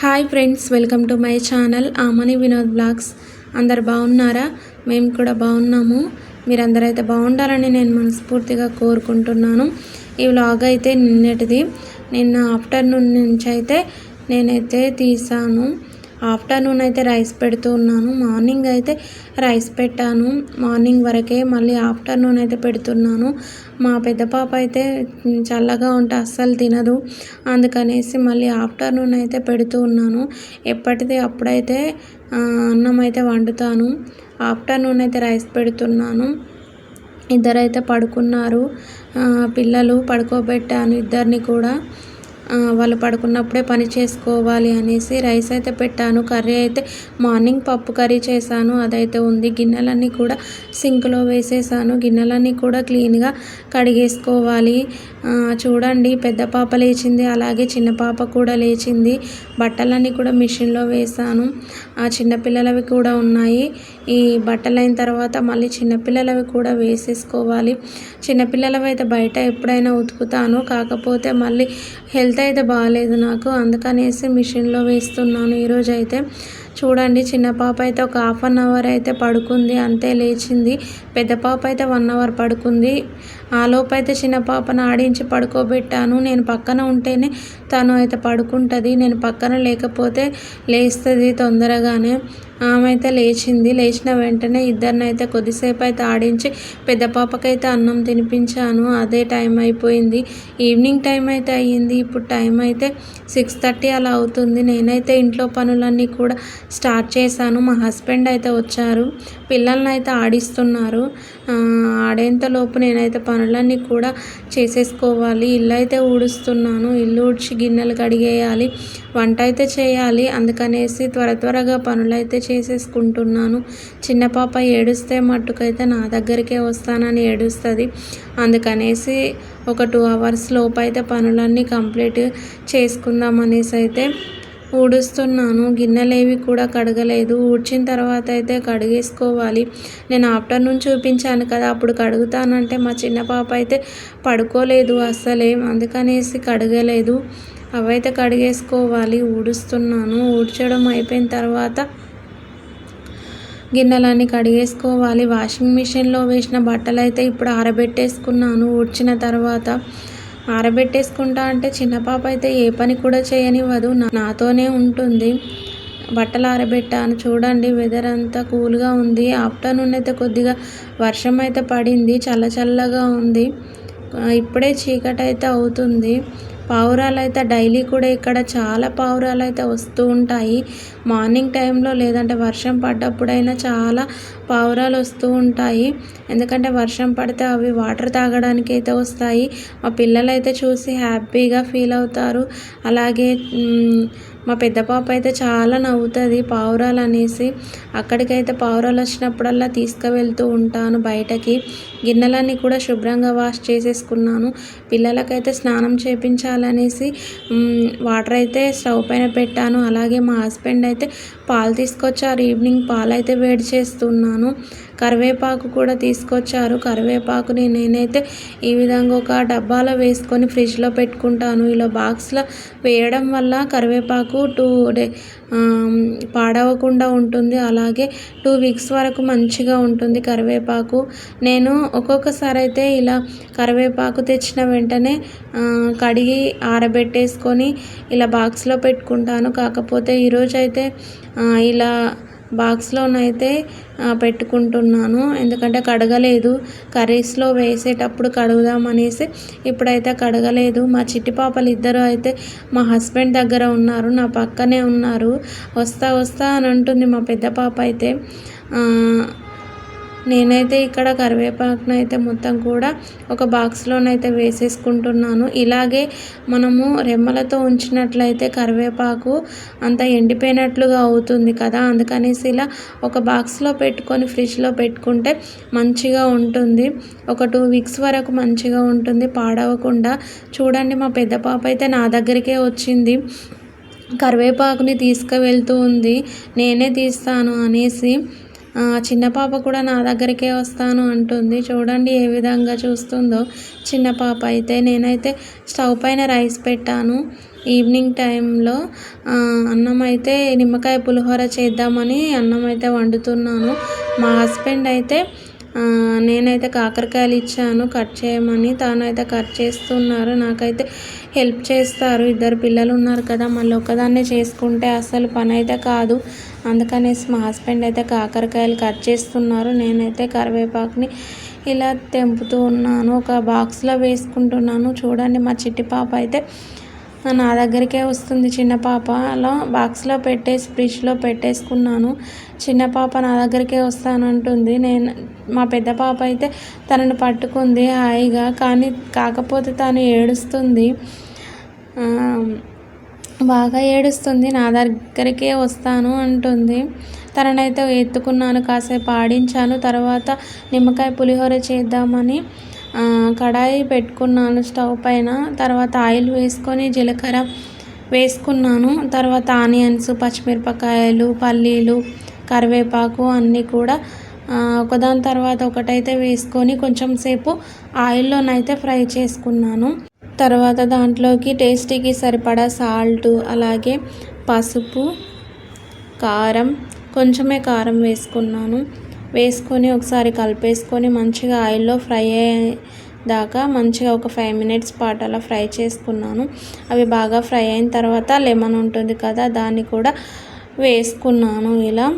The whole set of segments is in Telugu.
Hi friends welcome to my channel Amani Vinod blogs. అందరు బాగున్నారా? మేము కూడా బాగున్నాము. మీరందరైతే అయితే బాగుండాలని నేను మనస్ఫూర్తిగా కోరుకుంటున్నాను. ఈ వ్లాగ్ అయితే నిన్నటిది. నిన్న ఆఫ్టర్నూన్ నుంచి అయితే నేనైతే తీసాను ఆఫ్టర్నూన్ అయితే రైస్ పెడుతూ ఉన్నాను. మార్నింగ్ అయితే రైస్ పెట్టాను. మార్నింగ్ వరకే మళ్ళీ ఆఫ్టర్నూన్ అయితే పెడుతున్నాను. మా పెద్ద పాప అయితే చల్లగా ఉంటే అస్సలు తినదు. అందుకనేసి మళ్ళీ ఆఫ్టర్నూన్ అయితే పెడుతూ ఉన్నాను. ఎప్పటిది అప్పుడైతే అన్నం అయితే వండుతాను. ఆఫ్టర్నూన్ అయితే రైస్ పెడుతున్నాను. ఇద్దరైతే పడుకున్నారు. పిల్లలు పడుకోబెట్టాను ఇద్దరిని కూడా. వాళ్ళు పడుకున్నప్పుడే పని చేసుకోవాలి అనేసి రైస్ అయితే పెట్టాను. కర్రీ అయితే మార్నింగ్ పప్పు కర్రీ చేశాను. అదైతే ఉంది. గిన్నెలన్నీ కూడా సింక్లో వేసేసాను. గిన్నెలన్నీ కూడా క్లీన్గా కడిగేసుకోవాలి. చూడండి పెద్ద పాప లేచింది. అలాగే చిన్న పాప కూడా లేచింది. బట్టలన్నీ కూడా మిషన్లో వేసాను ఆ చిన్నపిల్లలవి కూడా ఉన్నాయి. ఈ బట్టలు అయిన తర్వాత మళ్ళీ చిన్నపిల్లలవి కూడా వేసేసుకోవాలి. చిన్నపిల్లలవి అయితే బయట ఎప్పుడైనా ఉతుకుతాను. కాకపోతే మళ్ళీ హెల్త్ అయితే బాగాలేదు నాకు. అందుకనేసి మిషన్లో వేస్తున్నాను. ఈరోజు అయితే చూడండి చిన్న పాప అయితే ఒక హాఫ్ అన్ అవర్ అయితే పడుకుంది అంతే లేచింది. పెద్ద పాప అయితే వన్ అవర్ పడుకుంది. ఆ అయితే చిన్న పాపను ఆడించి పడుకోబెట్టాను. నేను పక్కన ఉంటేనే తను అయితే పడుకుంటుంది. నేను పక్కన లేకపోతే లేస్తుంది తొందరగానే. ఆమె అయితే లేచింది. లేచిన వెంటనే ఇద్దరిని అయితే కొద్దిసేపు అయితే ఆడించి పెద్ద పాపకైతే అన్నం తినిపించాను. అదే టైం అయిపోయింది. ఈవినింగ్ టైం అయితే అయ్యింది. ఇప్పుడు టైం అయితే సిక్స్ థర్టీ అలా అవుతుంది. నేనైతే ఇంట్లో పనులన్నీ కూడా స్టార్ట్ చేశాను. మా హస్బెండ్ అయితే వచ్చారు. పిల్లల్ని అయితే ఆడిస్తున్నారు. ఆడేంతలోపు నేనైతే పనులన్నీ కూడా చేసేసుకోవాలి. ఇల్లు అయితే ఊడుస్తున్నాను. ఇల్లు ఊడ్చి గిన్నెలు కడిగేయాలి. వంట అయితే చేయాలి. అందుకనేసి త్వర త్వరగా పనులైతే చేసేసుకుంటున్నాను. చిన్న పాప ఏడుస్తే మట్టుకైతే నా దగ్గరికే వస్తానని ఏడుస్తుంది. అందుకనేసి ఒక టూ అవర్స్ లోపు అయితే పనులన్నీ కంప్లీట్ చేసుకుందాం అనేసి అయితే ఊడుస్తున్నాను. గిన్నెలేవి కూడా కడగలేదు. ఊడ్చిన తర్వాత అయితే కడిగేసుకోవాలి. నేను ఆఫ్టర్నూన్ చూపించాను కదా అప్పుడు కడుగుతానంటే మా చిన్న పాప అయితే పడుకోలేదు అస్సలే. అందుకనేసి కడగలేదు. అవైతే కడిగేసుకోవాలి. ఊడుస్తున్నాను. ఊడ్చడం అయిపోయిన తర్వాత గిన్నెలన్నీ కడిగేసుకోవాలి. వాషింగ్ మిషన్లో వేసిన బట్టలు అయితే ఇప్పుడు ఆరబెట్టేసుకున్నాను. ఊడ్చిన తర్వాత ఆరబెట్టేసుకుంటా అంటే చిన్న పాప అయితే ఏ పని కూడా చేయనివ్వదు. నాతోనే ఉంటుంది. బట్టలు ఆరబెట్టాను. చూడండి వెదర్ అంతా కూల్గా ఉంది. ఆఫ్టర్నూన్ అయితే కొద్దిగా వర్షం అయితే పడింది. చల్ల చల్లగా ఉంది. ఇప్పుడే చీకటి అయితే అవుతుంది. పావురాలు అయితే డైలీ కూడా ఇక్కడ చాలా పావురాలు అయితే వస్తూ ఉంటాయి. మార్నింగ్ టైంలో లేదంటే వర్షం పడ్డప్పుడైనా చాలా పావురాలు వస్తూ ఉంటాయి. ఎందుకంటే వర్షం పడితే అవి వాటర్ తాగడానికి అయితే వస్తాయి. మా పిల్లలు అయితే చూసి హ్యాపీగా ఫీల్ అవుతారు. అలాగే మా పెద్ద పాప అయితే చాలా నవ్వుతుంది. పావురాలు అనేసి అక్కడికైతే పావురాలు వచ్చినప్పుడల్లా తీసుకువెళ్తూ ఉంటాను బయటకి. గిన్నెలన్నీ కూడా శుభ్రంగా వాష్ చేసేసుకున్నాను. పిల్లలకైతే స్నానం చేపించాలనేసి వాటర్ అయితే స్టవ్ పైన పెట్టాను. అలాగే మా హస్బెండ్ అయితే పాలు తీసుకొచ్చారు ఈవినింగ్ పాలు అయితే వేడి చేస్తున్నాను. కరివేపాకు కూడా తీసుకొచ్చారు. కరివేపాకుని నేనైతే ఈ విధంగా ఒక డబ్బాలో వేసుకొని ఫ్రిడ్జ్లో పెట్టుకుంటాను. ఇలా బాక్స్లో వేయడం వల్ల కరివేపాకు టూ డే పాడవకుండా ఉంటుంది. అలాగే టూ వీక్స్ వరకు మంచిగా ఉంటుంది కరివేపాకు. నేను ఒక్కొక్కసారి అయితే ఇలా కరివేపాకు తెచ్చిన వెంటనే కడిగి ఆరబెట్టేసుకొని ఇలా బాక్స్లో పెట్టుకుంటాను. కాకపోతే ఈరోజైతే ఇలా బాక్స్లోనైతే పెట్టుకుంటున్నాను. ఎందుకంటే కడగలేదు. కర్రీస్లో వేసేటప్పుడు కడుగుదాం అనేసి ఇప్పుడైతే కడగలేదు. మా చిట్టి పాపలు ఇద్దరు అయితే మా హస్బెండ్ దగ్గర ఉన్నారు. నా పక్కనే ఉన్నారు. వస్తా వస్తా అని అంటుంది మా పెద్ద పాప అయితే. నేనైతే ఇక్కడ కరివేపాకును అయితే మొత్తం కూడా ఒక బాక్స్లోనైతే వేసేసుకుంటున్నాను. ఇలాగే మనము రెమ్మలతో ఉంచినట్లయితే కరివేపాకు అంత ఎండిపోయినట్లుగా అవుతుంది కదా. అందుకనేసి ఇలా ఒక బాక్స్లో పెట్టుకొని ఫ్రిడ్జ్లో పెట్టుకుంటే మంచిగా ఉంటుంది. ఒక టూ వీక్స్ వరకు మంచిగా ఉంటుంది. పాడవకుండా చూడండి మా పెద్ద పాప అయితే నా దగ్గరికే వచ్చింది. కరివేపాకుని తీసుకువెళ్తూ ఉంది. నేనే తీస్తాను అనేసి చిన్న పాప కూడా నా దగ్గరికే వస్తాను అంటుంది. చూడండి ఏ విధంగా చూస్తుందో. చిన్న పాప అయితే నేనైతే స్టవ్ పైన రైస్ పెట్టాను. ఈవినింగ్ టైంలో అన్నం అయితే నిమ్మకాయ పులిహోర చేద్దామని అన్నం అయితే వండుతున్నాను. మా హస్బెండ్ అయితే నేనైతే కాకరకాయలు ఇచ్చాను కట్ చేయమని తానైతే కట్ చేస్తున్నారు. నాకైతే హెల్ప్ చేస్తారు. ఇద్దరు పిల్లలు ఉన్నారు కదా మళ్ళీ ఒకదాన్నే చేసుకుంటే అసలు పని అయితే కాదు. అందుకనేసి మా హస్బెండ్ అయితే కాకరకాయలు కట్ చేస్తున్నారు. నేనైతే కరివేపాకుని ఇలా తెంపుతూ ఉన్నాను. ఒక బాక్స్లో వేసుకుంటున్నాను. చూడండి మా చిట్టి పాప అయితే నా దగ్గరికే వస్తుంది చిన్న పాప. అలా బాక్స్లో పెట్టేసి ఫ్రిడ్జ్లో పెట్టేసుకున్నాను. చిన్న పాప నా దగ్గరికే వస్తానంటుంది. నేను మా పెద్ద పాప అయితే తనను పట్టుకుంది హాయిగా కానీ కాకపోతే తను ఏడుస్తుంది. బాగా ఏడుస్తుంది. నా దగ్గరికే వస్తాను అంటుంది. తననైతే ఎత్తుకున్నాను కాసేపు ఆడించాను. తర్వాత నిమ్మకాయ పులిహోర చేద్దామని కడాయి పెట్టుకున్నాను స్టవ్ పైన. తర్వాత ఆయిల్ వేసుకొని జీలకర్ర వేసుకున్నాను. తర్వాత ఆనియన్స్ పచ్చిమిరపకాయలు పల్లీలు కరివేపాకు అన్నీ కూడా ఒకదాని తర్వాత ఒకటైతే వేసుకొని కొంచెం సేపు ఆయిల్లోనైతే ఫ్రై చేసుకున్నాను. తర్వాత దాంట్లోకి టేస్టీకి సరిపడా సాల్ట్ అలాగే పసుపు కారం కొంచెమే కారం వేసుకున్నాను. వేసుకొని ఒకసారి కలిపేసుకొని మంచిగా ఆయిల్లో ఫ్రై అయ్యేదాకా మంచిగా ఒక ఫైవ్ మినిట్స్ పాటు అలా ఫ్రై చేసుకున్నాను. అవి బాగా ఫ్రై అయిన తర్వాత లెమన్ ఉంటుంది కదా దాన్ని కూడా వేసుకున్నాను ఇలా.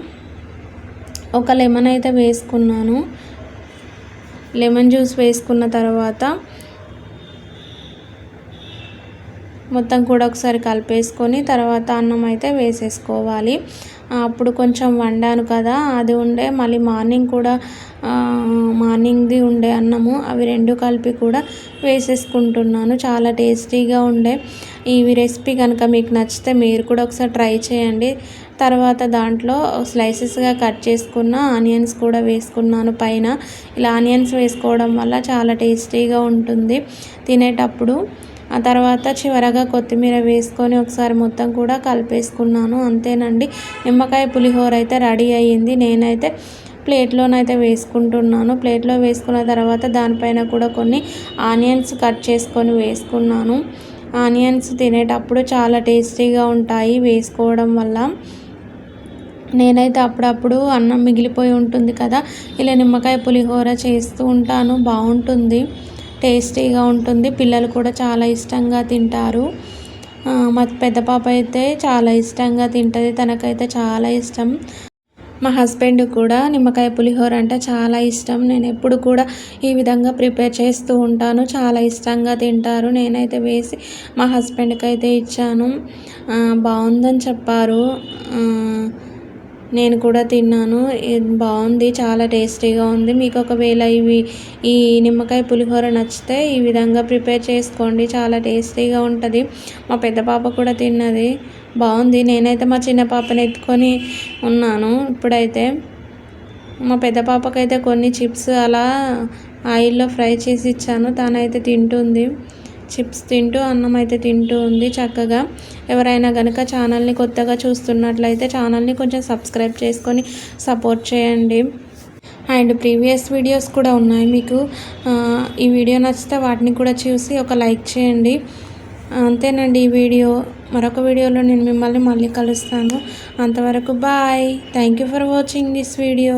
ఒక లెమన్ అయితే వేసుకున్నాను. లెమన్ జ్యూస్ వేసుకున్న తర్వాత మొత్తం కూడా ఒకసారి కలిపేసుకొని తర్వాత అన్నం అయితే వేసేసుకోవాలి. అప్పుడు కొంచెం వండాను కదా అది ఉండే మళ్ళీ మార్నింగ్ కూడా మార్నింగ్ది ఉండే అన్నము అవి రెండు కలిపి కూడా వేసేసుకుంటున్నాను. చాలా టేస్టీగా ఉండే. ఈ రెసిపీ కనుక మీకు నచ్చితే మీరు కూడా ఒకసారి ట్రై చేయండి. తర్వాత దాంట్లో స్లైసెస్గా కట్ చేసుకున్న ఆనియన్స్ కూడా వేసుకున్నాను పైన. ఇలా ఆనియన్స్ వేసుకోవడం వల్ల చాలా టేస్టీగా ఉంటుంది. తినేటప్పుడు ఆ తర్వాత చివరగా కొత్తిమీర వేసుకొని ఒకసారి మొత్తం కూడా కలిపేసుకున్నాను. అంతేనండి. నిమ్మకాయ పులిహోర అయితే రెడీ అయ్యింది. నేనైతే ప్లేట్లోనైతే వేసుకుంటున్నాను. ప్లేట్లో వేసుకున్న తర్వాత దానిపైన కూడా కొన్ని ఆనియన్స్ కట్ చేసుకొని వేసుకున్నాను. ఆనియన్స్ తినేటప్పుడు చాలా టేస్టీగా ఉంటాయి వేసుకోవడం వల్ల. నేనైతే అప్పుడప్పుడు అన్నం మిగిలిపోయి ఉంటుంది కదా ఇలా నిమ్మకాయ పులిహోర చేస్తూ ఉంటాను. బాగుంటుంది. టేస్టీగా ఉంటుంది. పిల్లలు కూడా చాలా ఇష్టంగా తింటారు. మా పెద్ద పాప అయితే చాలా ఇష్టంగా తింటుంది. తనకైతే చాలా ఇష్టం. మా హస్బెండ్ కూడా నిమ్మకాయ పులిహోర అంటే చాలా ఇష్టం. నేను ఎప్పుడు కూడా ఈ విధంగా ప్రిపేర్ చేస్తూ ఉంటాను. చాలా ఇష్టంగా తింటారు. నేనైతే వేసి మా హస్బెండ్కి అయితే ఇచ్చాను బాగుందని చెప్పారు. నేను కూడా తిన్నాను. బాగుంది చాలా టేస్టీగా ఉంది. మీకు ఒకవేళ ఇవి ఈ నిమ్మకాయ పులిహోర నచ్చితే ఈ విధంగా ప్రిపేర్ చేసుకోండి. చాలా టేస్టీగా ఉంటుంది. మా పెద్ద పాప కూడా తిన్నది. బాగుంది. నేనైతే మా చిన్న పాపని ఎత్తుకొని ఉన్నాను ఇప్పుడైతే. మా పెద్ద పాపకైతే కొన్ని చిప్స్ అలా ఆయిల్లో ఫ్రై చేసి ఇచ్చాను. తనైతే తింటుంది. చిప్స్ తింటూ అన్నం అయితే తింటూ ఉంది చక్కగా. ఎవరైనా కనుక ఛానల్ని కొత్తగా చూస్తున్నట్లయితే ఛానల్ని కొంచెం సబ్స్క్రైబ్ చేసుకొని సపోర్ట్ చేయండి. అండ్ ప్రీవియస్ వీడియోస్ కూడా ఉన్నాయి మీకు. ఈ వీడియో నచ్చితే వాటిని కూడా చూసి ఒక లైక్ చేయండి. అంతేనండి ఈ వీడియో. మరొక వీడియోలో నేను మిమ్మల్ని మళ్ళీ కలుస్తాను. అంతవరకు bye. Thank you for watching this video